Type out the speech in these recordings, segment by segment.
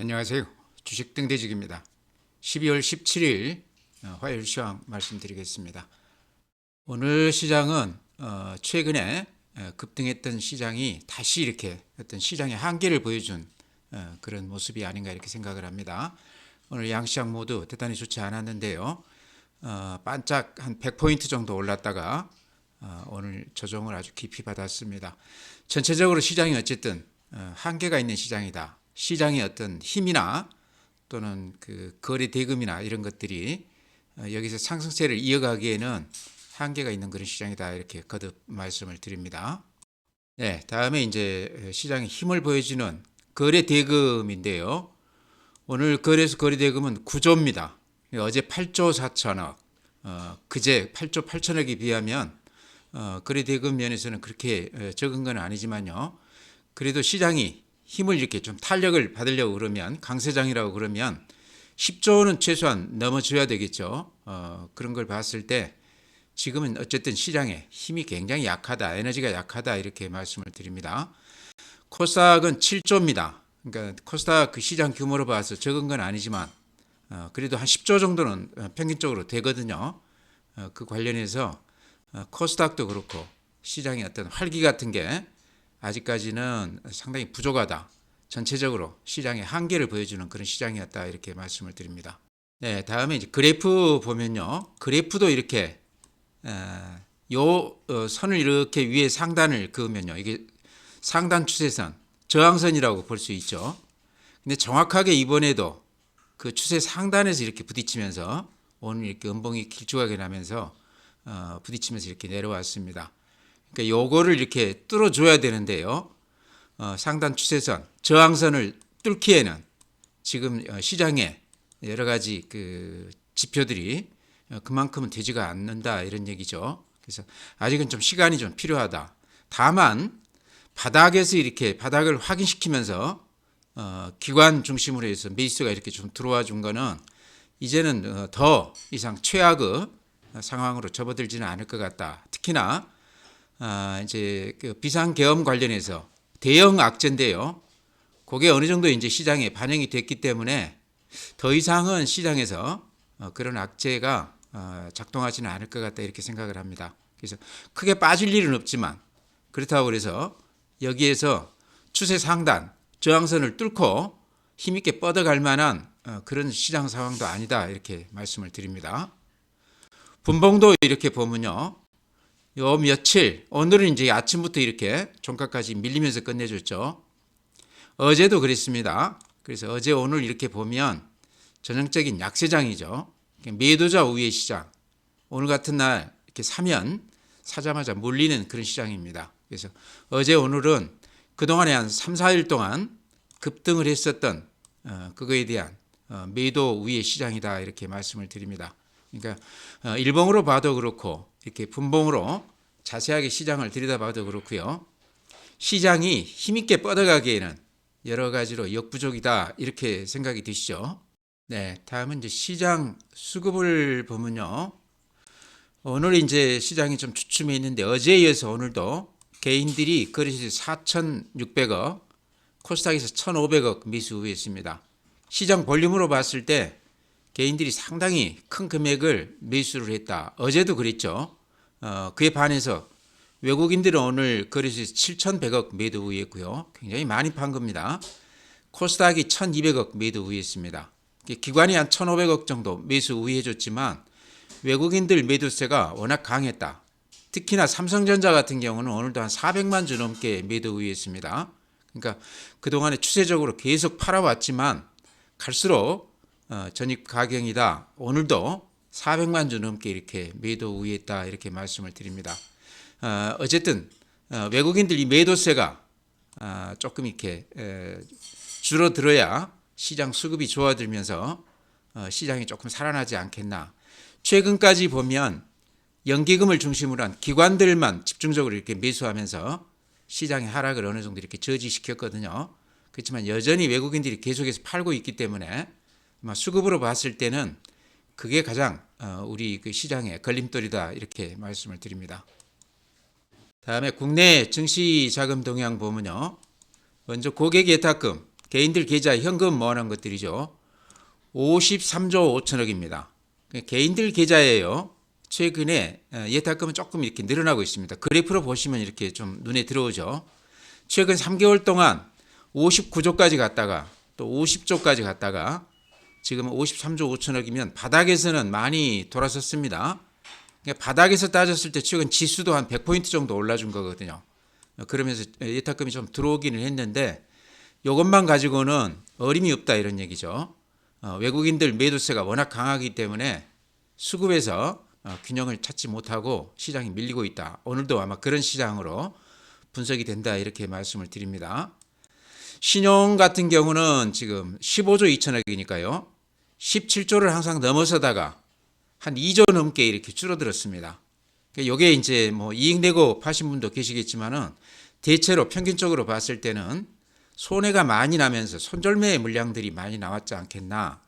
안녕하세요. 주식 등대직입니다. 12월 17일 어, 화요일 시황 말씀드리겠습니다. 오늘 시장은 어, 최근에 어, 급등했던 시장이 다시 이렇게 어떤 시장의 한계를 보여준 어, 그런 모습이 아닌가 이렇게 생각을 합니다. 오늘 양시장 모두 대단히 좋지 않았는데요. 어, 반짝 한 100포인트 정도 올랐다가 어, 오늘 조정을 아주 깊이 받았습니다. 전체적으로 시장이 어쨌든 어, 한계가 있는 시장이다. 시장의 어떤 힘이나 또는 그 거래 대금이나 이런 것들이 어, 여기서 상승세를 이어가기에는 한계가 있는 그런 시장이다 이렇게 거듭 말씀을 드립니다. 네, 다음에 이제 시장의 힘을 보여주는 거래 대금인데요. 오늘 거래소 거래 대금은 9조입니다. 어제 8조 4천억, 어, 그제 8조 8천억에 비하면 어, 거래 대금 면에서는 그렇게 어, 적은 건 아니지만요. 그래도 시장이 힘을 이렇게 좀 탄력을 받으려고 그러면 강세장이라고 그러면 10조는 최소한 넘어줘야 되겠죠. 어, 그런 걸 봤을 때 지금은 어쨌든 시장에 힘이 굉장히 약하다, 에너지가 약하다 이렇게 말씀을 드립니다. 코스닥은 7조입니다. 그러니까 코스닥 그 시장 규모로 봐서 적은 건 아니지만 어, 그래도 한 10조 정도는 어, 평균적으로 되거든요. 어, 그 관련해서 어, 코스닥도 그렇고 시장의 어떤 활기 같은 게 아직까지는 상당히 부족하다. 전체적으로 시장의 한계를 보여주는 그런 시장이었다 이렇게 말씀을 드립니다. 네, 다음에 이제 그래프 보면요, 그래프도 이렇게 에, 요 어, 선을 이렇게 위에 상단을 그으면요, 이게 상단 추세선, 저항선이라고 볼 수 있죠. 근데 정확하게 이번에도 그 추세 상단에서 이렇게 부딪히면서 오늘 이렇게 음봉이 길쭉하게 나면서 어, 부딪히면서 이렇게 내려왔습니다. 그러니까 요거를 이렇게 뚫어줘야 되는데요. 어, 상단 추세선, 저항선을 뚫기에는 지금 어, 시장에 여러 가지 그 지표들이 어, 그만큼은 되지가 않는다 이런 얘기죠. 그래서 아직은 좀 시간이 좀 필요하다. 다만 바닥에서 이렇게 바닥을 확인시키면서 어, 기관 중심으로 해서 메이스가 이렇게 좀 들어와 준 거는 이제는 어, 더 이상 최악의 상황으로 접어들지는 않을 것 같다. 특히나 아, 이제 그 비상계엄 관련해서 대형 악재인데요. 그게 어느 정도 이제 시장에 반영이 됐기 때문에 더 이상은 시장에서 어, 그런 악재가 어, 작동하지는 않을 것 같다 이렇게 생각을 합니다. 그래서 크게 빠질 일은 없지만 그렇다고 그래서 여기에서 추세 상단 저항선을 뚫고 힘있게 뻗어갈 만한 어, 그런 시장 상황도 아니다 이렇게 말씀을 드립니다. 분봉도 이렇게 보면요. 요 며칠 오늘은 이제 아침부터 이렇게 종가까지 밀리면서 끝내줬죠. 어제도 그랬습니다. 그래서 어제 오늘 이렇게 보면 전형적인 약세장이죠. 매도자 우위의 시장. 오늘 같은 날 이렇게 사면 사자마자 몰리는 그런 시장입니다. 그래서 어제 오늘은 그동안에 한 3, 4일 동안 급등을 했었던 어, 그거에 대한 어, 매도 우위의 시장이다 이렇게 말씀을 드립니다. 그러니까 어, 일봉으로 봐도 그렇고 이렇게 분봉으로 자세하게 시장을 들여다봐도 그렇고요. 시장이 힘있게 뻗어가기에는 여러 가지로 역부족이다 이렇게 생각이 드시죠. 네, 다음은 이제 시장 수급을 보면요. 오늘 이제 시장이 좀 주춤해 있는데 어제에 이어서 오늘도 개인들이 거래소 4,600억, 코스닥에서 1,500억 매수 우회했습니다. 시장 볼륨으로 봤을 때 개인들이 상당히 큰 금액을 매수를 했다. 어제도 그랬죠. 어, 그에 반해서 외국인들은 오늘 거래소에서 7,100억 매도 우회했고요. 굉장히 많이 판 겁니다. 코스닥이 1,200억 매도 우회했습니다. 기관이 한 1,500억 정도 매수 우회해줬지만 외국인들 매도세가 워낙 강했다. 특히나 삼성전자 같은 경우는 오늘도 한 400만 주 넘게 매도 우회했습니다. 그러니까 그동안에 추세적으로 계속 팔아왔지만 갈수록 어, 전입 가경이다. 오늘도 400만 주 넘게 이렇게 매도 우회했다 이렇게 말씀을 드립니다. 어, 어쨌든 어, 외국인들 이 매도세가 어, 조금 이렇게 에, 줄어들어야 시장 수급이 좋아들면서 어, 시장이 조금 살아나지 않겠나. 최근까지 보면 연기금을 중심으로 한 기관들만 집중적으로 이렇게 매수하면서 시장의 하락을 어느 정도 이렇게 저지시켰거든요. 그렇지만 여전히 외국인들이 계속해서 팔고 있기 때문에 수급으로 봤을 때는 그게 가장 어, 우리 그 시장의 걸림돌이다 이렇게 말씀을 드립니다. 다음에 국내 증시 자금 동향 보면요. 먼저 고객 예탁금 개인들 계좌 현금 모아놓은 것들이죠. 53조 5천억입니다. 개인들 계좌예요. 최근에 어, 예탁금은 조금 이렇게 늘어나고 있습니다. 그래프로 보시면 이렇게 좀 눈에 들어오죠. 최근 3개월 동안 59조까지 갔다가 또 50조까지 갔다가 지금 53조 5천억이면 바닥에서는 많이 돌아섰습니다. 그러니까 바닥에서 따졌을 때 최근 지수도 한 100포인트 정도 올라준 거거든요. 어, 그러면서 예탁금이 좀 들어오기는 했는데 이것만 가지고는 어림이 없다 이런 얘기죠. 어, 외국인들 매도세가 워낙 강하기 때문에 수급에서 어, 균형을 찾지 못하고 시장이 밀리고 있다. 오늘도 아마 그런 시장으로 분석이 된다 이렇게 말씀을 드립니다. 신용 같은 경우는 지금 15조 2천억이니까요. 17조를 항상 넘어서다가 한 2조 넘게 이렇게 줄어들었습니다. 이게 이제 뭐 이익 내고 파신 분도 계시겠지만은 대체로 평균적으로 봤을 때는 손해가 많이 나면서 손절매의 물량들이 많이 나왔지 않겠나.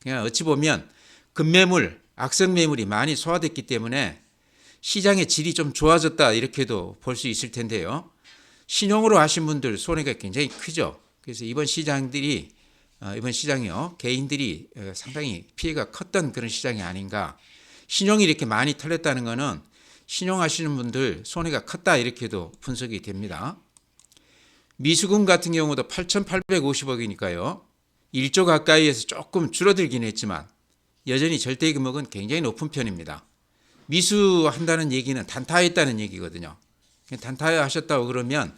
그냥 어찌 보면 급매물, 악성 매물이 많이 소화됐기 때문에 시장의 질이 좀 좋아졌다 이렇게도 볼 수 있을 텐데요. 신용으로 하신 분들 손해가 굉장히 크죠. 그래서 이번 시장들이 어, 이번 시장이요 개인들이 어, 상당히 피해가 컸던 그런 시장이 아닌가. 신용이 이렇게 많이 털렸다는 것은 신용하시는 분들 손해가 컸다 이렇게도 분석이 됩니다. 미수금 같은 경우도 8,850억이니까요. 1조 가까이에서 조금 줄어들긴 했지만 여전히 절대 금액은 굉장히 높은 편입니다. 미수한다는 얘기는 단타했다는 얘기거든요. 단타하셨다고 그러면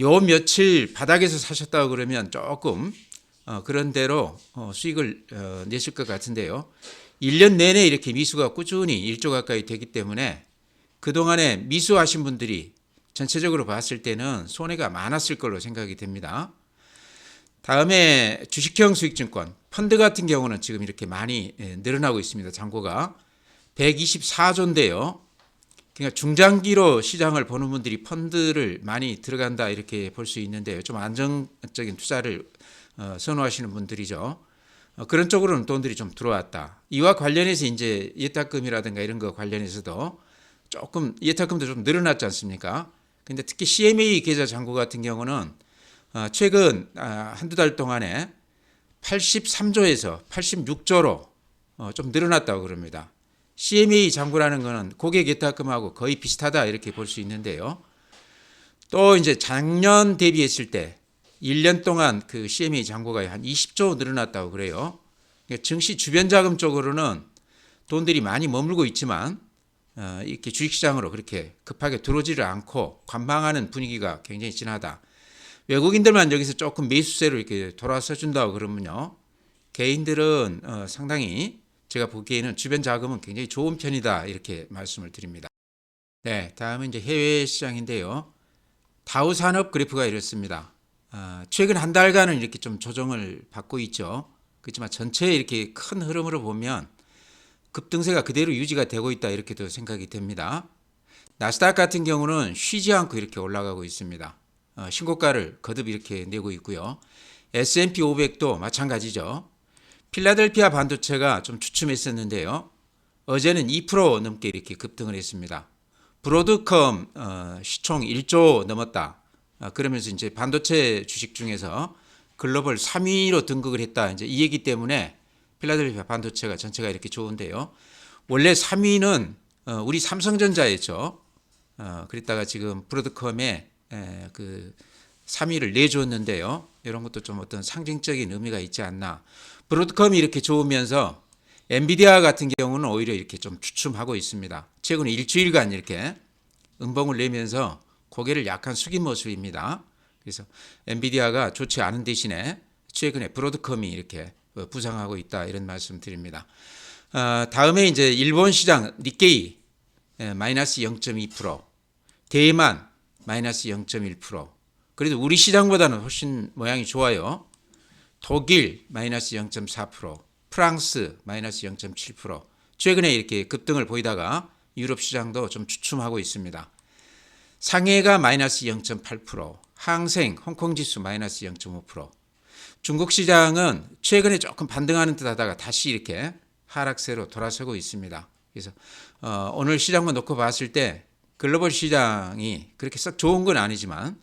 요 며칠 바닥에서 사셨다고 그러면 조금 어, 그런 대로 어, 수익을 어, 내실 것 같은데요. 1년 내내 이렇게 미수가 꾸준히 1조 가까이 되기 때문에 그동안에 미수하신 분들이 전체적으로 봤을 때는 손해가 많았을 걸로 생각이 됩니다. 다음에 주식형 수익증권, 펀드 같은 경우는 지금 이렇게 많이 예, 늘어나고 있습니다. 잔고가 124조인데요. 그러니까 중장기로 시장을 보는 분들이 펀드를 많이 들어간다 이렇게 볼 수 있는데요. 좀 안정적인 투자를 어, 선호하시는 분들이죠. 어, 그런 쪽으로는 돈들이 좀 들어왔다. 이와 관련해서 이제 예탁금이라든가 이런 거 관련해서도 조금 예탁금도 좀 늘어났지 않습니까? 근데 특히 CMA 계좌 잔고 같은 경우는 어, 최근 아, 한두 달 동안에 83조에서 86조로 어, 좀 늘어났다고 그럽니다. CMA 잔고라는 것은 고객 예탁금하고 거의 비슷하다 이렇게 볼 수 있는데요. 또 이제 작년 대비했을 때 1년 동안 그 CMA 잔고가 한 20조 늘어났다고 그래요. 그러니까 증시 주변 자금 쪽으로는 돈들이 많이 머물고 있지만 어, 이렇게 주식시장으로 그렇게 급하게 들어오지를 않고 관망하는 분위기가 굉장히 진하다. 외국인들만 여기서 조금 매수세로 이렇게 돌아서 준다고 그러면요. 개인들은 어, 상당히 제가 보기에는 주변 자금은 굉장히 좋은 편이다 이렇게 말씀을 드립니다. 네, 다음은 이제 해외 시장인데요. 다우 산업 그래프가 이렇습니다. 어, 최근 한 달간은 이렇게 좀 조정을 받고 있죠. 그렇지만 전체 이렇게 큰 흐름으로 보면 급등세가 그대로 유지가 되고 있다 이렇게도 생각이 됩니다. 나스닥 같은 경우는 쉬지 않고 이렇게 올라가고 있습니다. 어, 신고가를 거듭 이렇게 내고 있고요. S&P 500도 마찬가지죠. 필라델피아 반도체가 좀 주춤했었는데요. 어제는 2% 넘게 이렇게 급등을 했습니다. 브로드컴 어, 시총 1조 넘었다. 어, 그러면서 이제 반도체 주식 중에서 글로벌 3위로 등극을 했다. 이제 이 얘기 때문에 필라델피아 반도체가 전체가 이렇게 좋은데요. 원래 3위는 어, 우리 삼성전자였죠. 어, 그랬다가 지금 브로드컴에 에, 그 3위를 내줬는데요. 이런 것도 좀 어떤 상징적인 의미가 있지 않나. 브로드컴이 이렇게 좋으면서 엔비디아 같은 경우는 오히려 이렇게 좀 주춤하고 있습니다. 최근 일주일간 이렇게 음봉을 내면서 고개를 약간 숙인 모습입니다. 그래서 엔비디아가 좋지 않은 대신에 최근에 브로드컴이 이렇게 어, 부상하고 있다 이런 말씀 드립니다. 어, 다음에 이제 일본 시장 니케이 예, 마이너스 0.2%, 대만 마이너스 0.1%. 그래도 우리 시장보다는 훨씬 모양이 좋아요. 독일 마이너스 0.4%, 프랑스 마이너스 0.7%. 최근에 이렇게 급등을 보이다가 유럽 시장도 좀 주춤하고 있습니다. 상해가 마이너스 0.8%, 항생, 홍콩 지수 마이너스 0.5%. 중국 시장은 최근에 조금 반등하는 듯 하다가 다시 이렇게 하락세로 돌아서고 있습니다. 그래서 어, 오늘 시장만 놓고 봤을 때 글로벌 시장이 그렇게 썩 좋은 건 아니지만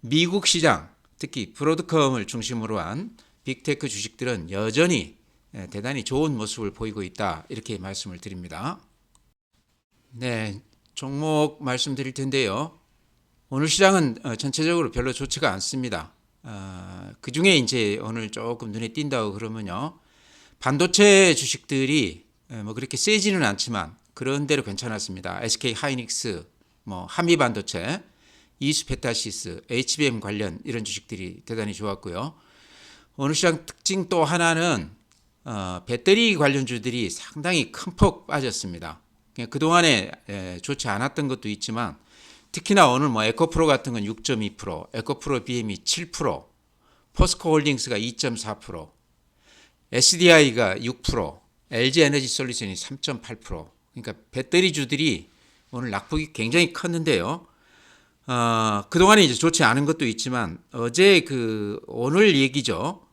미국 시장, 특히 브로드컴을 중심으로 한 빅테크 주식들은 여전히 예, 대단히 좋은 모습을 보이고 있다. 이렇게 말씀을 드립니다. 네, 종목 말씀드릴 텐데요. 오늘 시장은 어, 전체적으로 별로 좋지가 않습니다. 어, 그 중에 이제 오늘 조금 눈에 띈다고 그러면요. 반도체 주식들이 에, 뭐 그렇게 세지는 않지만 그런 대로 괜찮았습니다. SK 하이닉스, 뭐 한미 반도체, 이수페타시스, HBM 관련 이런 주식들이 대단히 좋았고요. 오늘 시장 특징 또 하나는 어, 배터리 관련주들이 상당히 큰 폭 빠졌습니다. 그동안에 에, 좋지 않았던 것도 있지만 특히나 오늘 뭐 에코프로 같은 건 6.2%, 에코프로 BM이 7%, 포스코 홀딩스가 2.4%, SDI가 6%, LG 에너지 솔루션이 3.8%. 그러니까 배터리 주들이 오늘 낙폭이 굉장히 컸는데요. 어, 그동안에 이제 좋지 않은 것도 있지만 어제 그 오늘 얘기죠.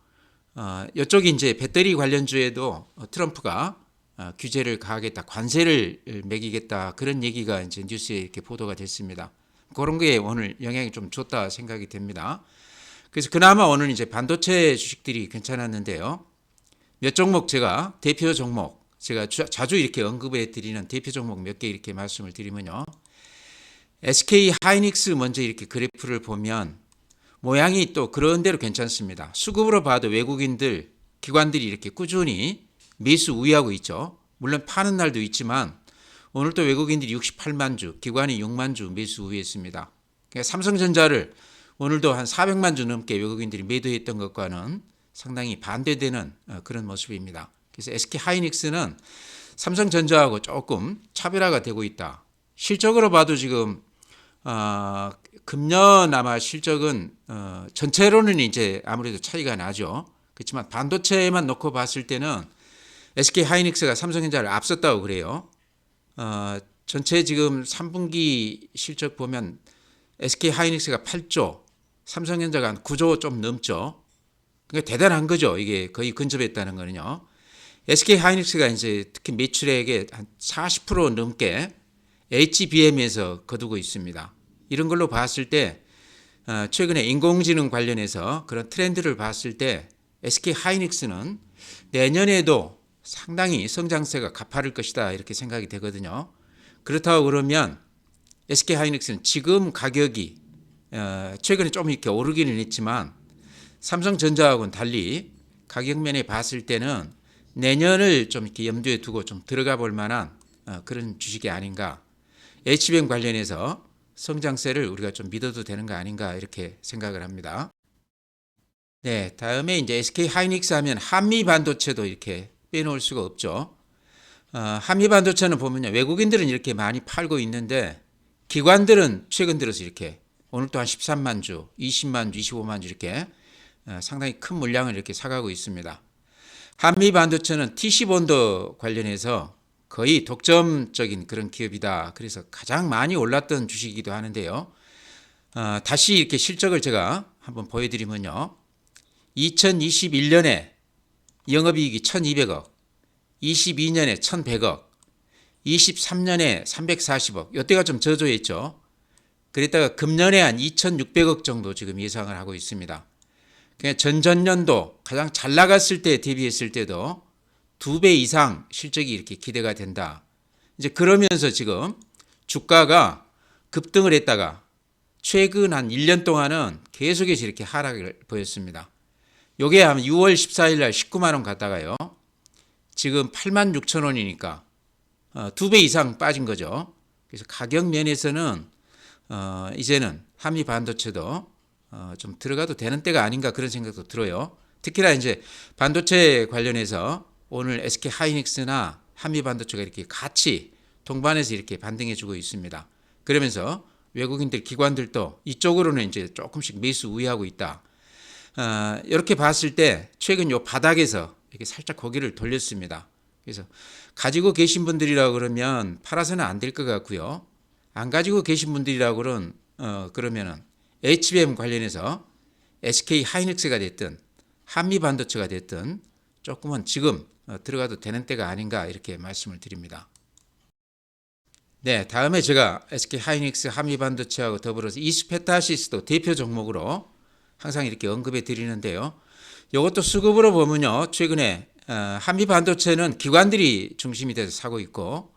어, 이쪽이 이제 배터리 관련주에도 어, 트럼프가 어, 규제를 가하겠다, 관세를 매기겠다 그런 얘기가 이제 뉴스에 이렇게 보도가 됐습니다. 그런 게 오늘 영향이 좀 줬다 생각이 됩니다. 그래서 그나마 오늘 이제 반도체 주식들이 괜찮았는데요. 몇 종목 제가 대표 종목 제가 주- 자주 이렇게 언급해 드리는 대표 종목 몇 개 이렇게 말씀을 드리면요. SK 하이닉스 먼저 이렇게 그래프를 보면 모양이 또 그런 대로 괜찮습니다. 수급으로 봐도 외국인들 기관들이 이렇게 꾸준히 매수 우위하고 있죠. 물론 파는 날도 있지만 오늘 또 외국인들이 68만 주, 기관이 6만 주 매수 우위했습니다. 그러니까 삼성전자를 오늘도 한 400만 주 넘게 외국인들이 매도했던 것과는 상당히 반대되는 어, 그런 모습입니다. 그래서 SK 하이닉스는 삼성전자하고 조금 차별화가 되고 있다. 실적으로 봐도 지금 어, 금년 아마 실적은 어, 전체로는 이제 아무래도 차이가 나죠. 그렇지만 반도체만 놓고 봤을 때는 SK 하이닉스가 삼성전자를 앞섰다고 그래요. 어, 전체 지금 3분기 실적 보면 SK 하이닉스가 8조, 삼성전자가 한 9조 좀 넘죠. 그러니까 대단한 거죠. 이게 거의 근접했다는 거는요. SK 하이닉스가 이제 특히 매출액의 한 40% 넘게 HBM에서 거두고 있습니다. 이런 걸로 봤을 때 어, 최근에 인공지능 관련해서 그런 트렌드를 봤을 때 SK 하이닉스는 내년에도 상당히 성장세가 가파를 것이다 이렇게 생각이 되거든요. 그렇다고 그러면 SK 하이닉스는 지금 가격이 어, 최근에 좀 이렇게 오르기는 했지만 삼성전자하고는 달리 가격면에 봤을 때는 내년을 좀 이렇게 염두에 두고 좀 들어가 볼 만한 어, 그런 주식이 아닌가. HBM 관련해서 성장세를 우리가 좀 믿어도 되는 거 아닌가 이렇게 생각을 합니다. 네, 다음에 이제 SK 하이닉스 하면 한미 반도체도 이렇게 빼놓을 수가 없죠. 어, 한미 반도체는 보면요 외국인들은 이렇게 많이 팔고 있는데 기관들은 최근 들어서 이렇게 오늘 또한 13만 주, 20만 주, 25만 주 이렇게 어, 상당히 큰 물량을 이렇게 사가고 있습니다. 한미 반도체는 TC 본드 관련해서 거의 독점적인 그런 기업이다. 그래서 가장 많이 올랐던 주식이기도 하는데요. 어, 다시 이렇게 실적을 제가 한번 보여드리면요. 2021년에 영업이익이 1,200억, 22년에 1,100억, 23년에 340억. 이때가 좀 저조했죠. 그랬다가 금년에 한 2,600억 정도 지금 예상을 하고 있습니다. 그냥 전전년도 가장 잘 나갔을 때 대비했을 때도 두 배 이상 실적이 이렇게 기대가 된다. 이제 그러면서 지금 주가가 급등을 했다가 최근 한 1년 동안은 계속해서 이렇게 하락을 보였습니다. 요게 한 6월 14일 날 19만 원 갔다가요. 지금 8만 6천 원이니까 어, 두배 이상 빠진 거죠. 그래서 가격 면에서는 어, 이제는 한미 반도체도 어, 좀 들어가도 되는 때가 아닌가 그런 생각도 들어요. 특히나 이제 반도체 관련해서 오늘 SK 하이닉스나 한미 반도체가 이렇게 같이 동반해서 이렇게 반등해주고 있습니다. 그러면서 외국인들 기관들도 이쪽으로는 이제 조금씩 매수 우위하고 있다. 어, 이렇게 봤을 때 최근 요 바닥에서 이렇게 살짝 고개를 돌렸습니다. 그래서 가지고 계신 분들이라 그러면 팔아서는 안 될 것 같고요. 안 가지고 계신 분들이라 그런 어, 그러면은 HBM 관련해서 SK 하이닉스가 됐든 한미 반도체가 됐든 조금은 지금 어, 들어가도 되는 때가 아닌가 이렇게 말씀을 드립니다. 네, 다음에 제가 SK 하이닉스 한미 반도체하고 더불어서 이스페타시스도 대표 종목으로 항상 이렇게 언급해 드리는데요. 이것도 수급으로 보면요. 최근에 어, 한미 반도체는 기관들이 중심이 돼서 사고 있고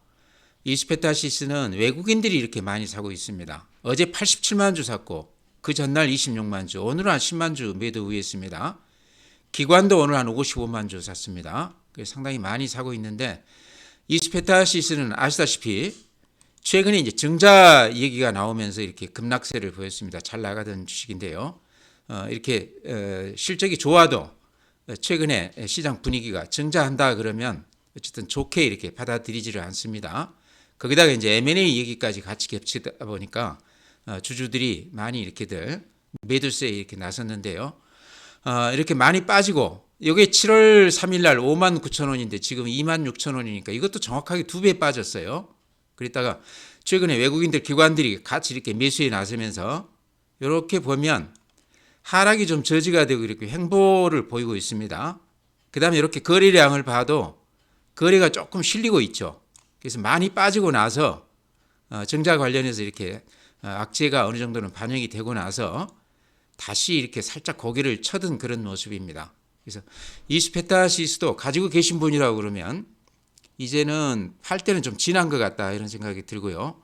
이스페타시스는 외국인들이 이렇게 많이 사고 있습니다. 어제 87만 주 샀고 그 전날 26만 주, 오늘은 한 10만 주 매도 우했습니다. 기관도 오늘 한 55만 주 샀습니다. 상당히 많이 사고 있는데 이스페타시스는 아시다시피 최근에 이제 증자 얘기가 나오면서 이렇게 급락세를 보였습니다. 잘 나가던 주식인데요. 어, 이렇게 어, 실적이 좋아도 최근에 시장 분위기가 증자한다 그러면 어쨌든 좋게 이렇게 받아들이지를 않습니다. 거기다가 이제 M&A 얘기까지 같이 겹치다 보니까 어, 주주들이 많이 이렇게들 매도세에 이렇게 나섰는데요. 어, 이렇게 많이 빠지고 여기 7월 3일 날 5만 9천 원인데 지금 2만 6천 원이니까 이것도 정확하게 두 배 빠졌어요. 그랬다가 최근에 외국인들 기관들이 같이 이렇게 매수에 나서면서 이렇게 보면 하락이 좀 저지가 되고 이렇게 횡보를 보이고 있습니다. 그 다음에 이렇게 거래량을 봐도 거래가 조금 실리고 있죠. 그래서 많이 빠지고 나서 어, 증자 관련해서 이렇게 어, 악재가 어느 정도는 반영이 되고 나서 다시 이렇게 살짝 고개를 쳐든 그런 모습입니다. 그래서 이스페타시스도 가지고 계신 분이라고 그러면 이제는 팔 때는 좀 지난 것 같다 이런 생각이 들고요.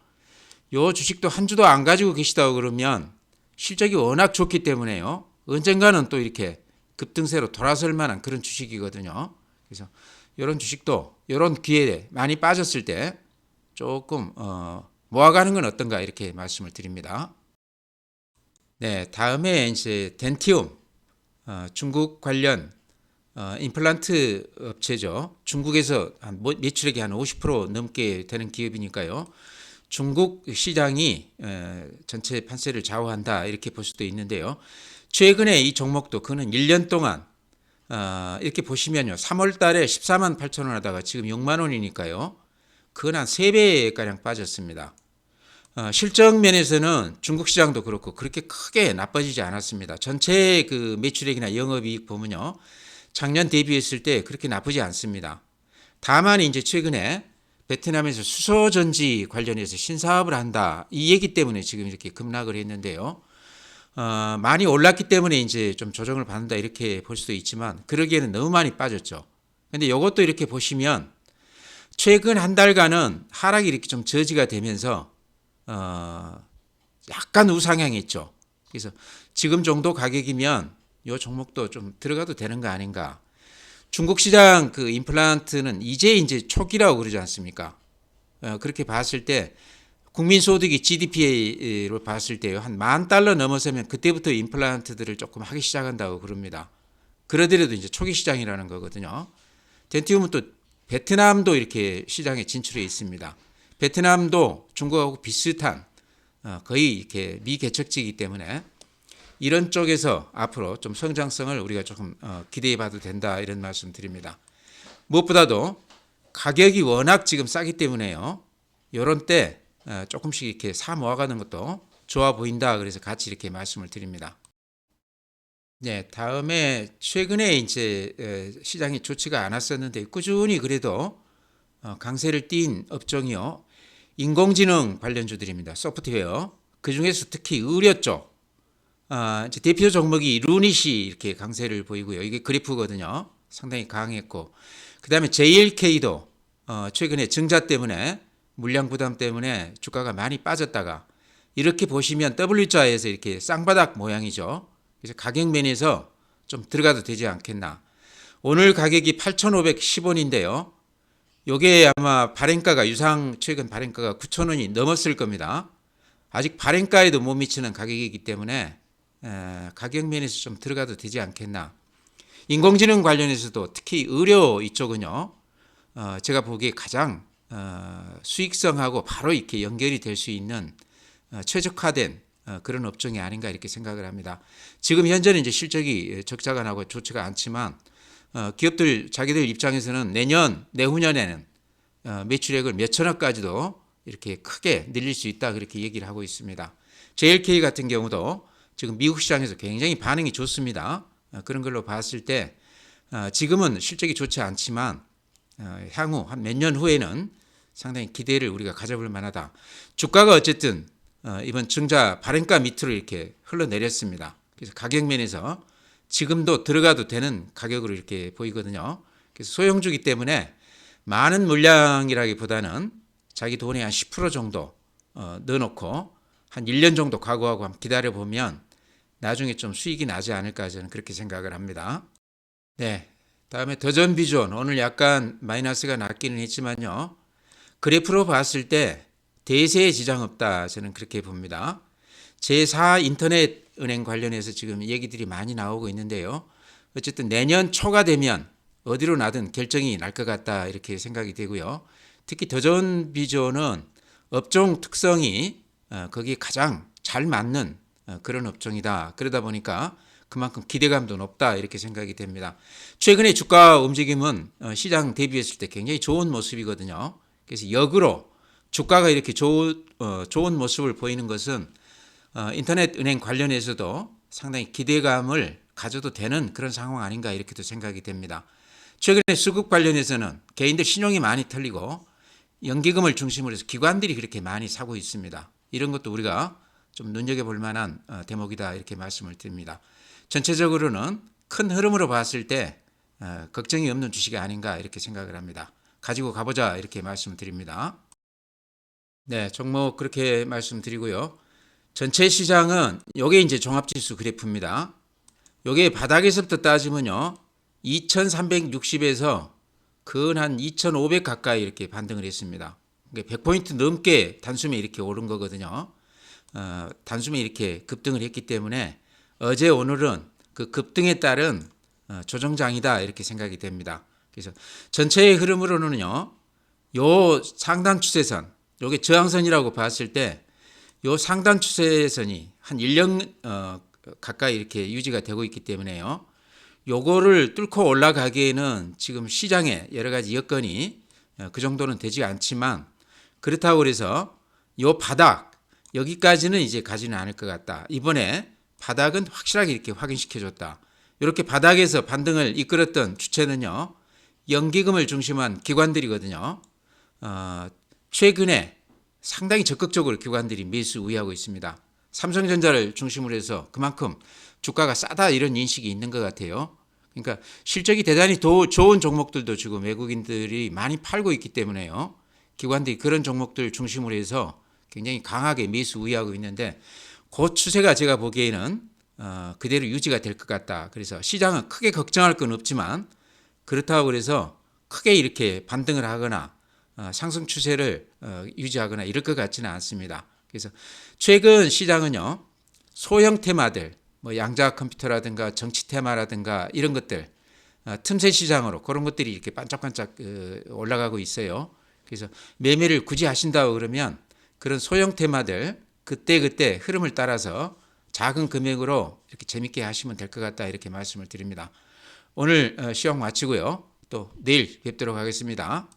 요 주식도 한 주도 안 가지고 계시다고 그러면 실적이 워낙 좋기 때문에요. 언젠가는 또 이렇게 급등세로 돌아설 만한 그런 주식이거든요. 그래서 이런 주식도 이런 기회에 많이 빠졌을 때 조금 어, 모아가는 건 어떤가 이렇게 말씀을 드립니다. 네, 다음에 이제 덴티움 어, 중국 관련 어, 임플란트 업체죠. 중국에서 한 뭐- 매출액이 한 50% 넘게 되는 기업이니까요. 중국 시장이 에, 전체 판세를 좌우한다 이렇게 볼 수도 있는데요. 최근에 이 종목도 그는 1년 동안 어, 이렇게 보시면요. 3월 달에 14만 8천 원 하다가 지금 6만 원이니까요. 그건 한 3배가량 빠졌습니다. 어, 실적 면에서는 중국 시장도 그렇고 그렇게 크게 나빠지지 않았습니다. 전체 그 매출액이나 영업이익 보면요. 작년 대비했을 때 그렇게 나쁘지 않습니다. 다만 이제 최근에 베트남에서 수소 전지 관련해서 신사업을 한다 이 얘기 때문에 지금 이렇게 급락을 했는데요. 어, 많이 올랐기 때문에 이제 좀 조정을 받는다 이렇게 볼 수도 있지만 그러기에는 너무 많이 빠졌죠. 근데 이것도 이렇게 보시면 최근 한 달간은 하락이 이렇게 좀 저지가 되면서 어, 약간 우상향했죠. 그래서 지금 정도 가격이면 이 종목도 좀 들어가도 되는 거 아닌가. 중국 시장 그 임플란트는 이제 이제 초기라고 그러지 않습니까? 어, 그렇게 봤을 때 국민 소득이 GDP로 봤을 때요 한만 달러 넘어서면 그때부터 임플란트들을 조금 하기 시작한다고 그럽니다. 그러더라도 이제 초기 시장이라는 거거든요. 덴티움은 또 베트남도 이렇게 시장에 진출해 있습니다. 베트남도 중국하고 비슷한 어, 거의 이렇게 미개척지이기 때문에 이런 쪽에서 앞으로 좀 성장성을 우리가 조금 어, 기대해 봐도 된다 이런 말씀 드립니다. 무엇보다도 가격이 워낙 지금 싸기 때문에요. 이런 때 어, 조금씩 이렇게 사 모아가는 것도 좋아 보인다. 그래서 같이 이렇게 말씀을 드립니다. 네, 다음에 최근에 이제 에, 시장이 좋지가 않았었는데 꾸준히 그래도 어, 강세를 띈 업종이요. 인공지능 관련주들입니다. 소프트웨어. 그 중에서 특히 의료 쪽. 아, 대표 종목이 루닛이 이렇게 강세를 보이고요. 이게 그래프거든요. 상당히 강했고. 그 다음에 JLK도 어, 최근에 증자 때문에 물량 부담 때문에 주가가 많이 빠졌다가 이렇게 보시면 W자에서 이렇게 쌍바닥 모양이죠. 그래서 가격 면에서 좀 들어가도 되지 않겠나. 오늘 가격이 8,510원인데요. 요게 아마 발행가가 유상 최근 발행가가 9,000원이 넘었을 겁니다. 아직 발행가에도 못 미치는 가격이기 때문에 에, 가격 면에서 좀 들어가도 되지 않겠나. 인공지능 관련해서도 특히 의료 이쪽은요. 어, 제가 보기에 가장 어, 수익성하고 바로 이렇게 연결이 될 수 있는 어, 최적화된 어, 그런 업종이 아닌가 이렇게 생각을 합니다. 지금 현재는 이제 실적이 적자가 나고 좋지가 않지만 어, 기업들 자기들 입장에서는 내년 내후년에는 어, 매출액을 몇 천억까지도 이렇게 크게 늘릴 수 있다 그렇게 얘기를 하고 있습니다. JLK 같은 경우도 지금 미국 시장에서 굉장히 반응이 좋습니다. 어, 그런 걸로 봤을 때 어, 지금은 실적이 좋지 않지만 어, 향후 한 몇 년 후에는 상당히 기대를 우리가 가져볼 만하다. 주가가 어쨌든 어, 이번 증자 발행가 밑으로 이렇게 흘러내렸습니다. 그래서 가격 면에서 지금도 들어가도 되는 가격으로 이렇게 보이거든요. 그래서 소형주기 때문에 많은 물량이라기보다는 자기 돈의 한 10% 정도 어, 넣어놓고 한 1년 정도 각오하고 한번 기다려 보면 나중에 좀 수익이 나지 않을까 저는 그렇게 생각을 합니다. 네. 다음에 더전 비전 오늘 약간 마이너스가 났기는 했지만요. 그래프로 봤을 때 대세에 지장 없다 저는 그렇게 봅니다. 제4 인터넷 은행 관련해서 지금 얘기들이 많이 나오고 있는데요. 어쨌든 내년 초가 되면 어디로 나든 결정이 날 것 같다 이렇게 생각이 되고요. 특히 더전 비전은 업종 특성이 어, 거기에 가장 잘 맞는 어, 그런 업종이다. 그러다 보니까 그만큼 기대감도 높다 이렇게 생각이 됩니다. 최근에 주가 움직임은 어, 시장 대비했을 때 굉장히 좋은 모습이거든요. 그래서 역으로 주가가 이렇게 좋, 어, 좋은 모습을 보이는 것은 어, 인터넷 은행 관련해서도 상당히 기대감을 가져도 되는 그런 상황 아닌가 이렇게도 생각이 됩니다. 최근에 수급 관련해서는 개인들 신용이 많이 털리고 연기금을 중심으로 해서 기관들이 그렇게 많이 사고 있습니다. 이런 것도 우리가 좀 눈여겨볼 만한 어, 대목이다 이렇게 말씀을 드립니다. 전체적으로는 큰 흐름으로 봤을 때 어, 걱정이 없는 주식이 아닌가 이렇게 생각을 합니다. 가지고 가보자 이렇게 말씀을 드립니다. 네, 종목 그렇게 말씀드리고요. 전체 시장은 요게 이제 종합지수 그래프입니다. 요게 바닥에서부터 따지면요. 2360에서 근한 2500 가까이 이렇게 반등을 했습니다. 100포인트 넘게 단숨에 이렇게 오른 거거든요. 어, 단숨에 이렇게 급등을 했기 때문에 어제 오늘은 그 급등에 따른 어, 조정장이다 이렇게 생각이 됩니다. 그래서 전체의 흐름으로는요. 요 상단 추세선, 요게 저항선이라고 봤을 때 요 상단 추세선이 한 1년 어, 가까이 이렇게 유지가 되고 있기 때문에요. 요거를 뚫고 올라가기에는 지금 시장에 여러 가지 여건이 어, 그 정도는 되지 않지만 그렇다고 그래서 요 바닥 여기까지는 이제 가지는 않을 것 같다. 이번에 바닥은 확실하게 이렇게 확인시켜 줬다. 이렇게 바닥에서 반등을 이끌었던 주체는요. 연기금을 중심한 기관들이거든요. 어, 최근에 상당히 적극적으로 기관들이 매수 우위하고 있습니다. 삼성전자를 중심으로 해서 그만큼 주가가 싸다 이런 인식이 있는 것 같아요. 그러니까 실적이 대단히 도, 좋은 종목들도 지금 외국인들이 많이 팔고 있기 때문에요. 기관들이 그런 종목들 중심으로 해서 굉장히 강하게 매수 우위하고 있는데 그 추세가 제가 보기에는 어, 그대로 유지가 될 것 같다. 그래서 시장은 크게 걱정할 건 없지만 그렇다고 그래서 크게 이렇게 반등을 하거나 어, 상승 추세를 어, 유지하거나 이럴 것 같지는 않습니다. 그래서 최근 시장은요 소형 테마들 뭐 양자 컴퓨터라든가 정치 테마라든가 이런 것들 어, 틈새 시장으로 그런 것들이 이렇게 반짝반짝 어, 올라가고 있어요. 그래서 매매를 굳이 하신다고 그러면 그런 소형 테마들 그때 그때 흐름을 따라서 작은 금액으로 이렇게 재밌게 하시면 될 것 같다 이렇게 말씀을 드립니다. 오늘 어, 시험 마치고요. 또 내일 뵙도록 하겠습니다.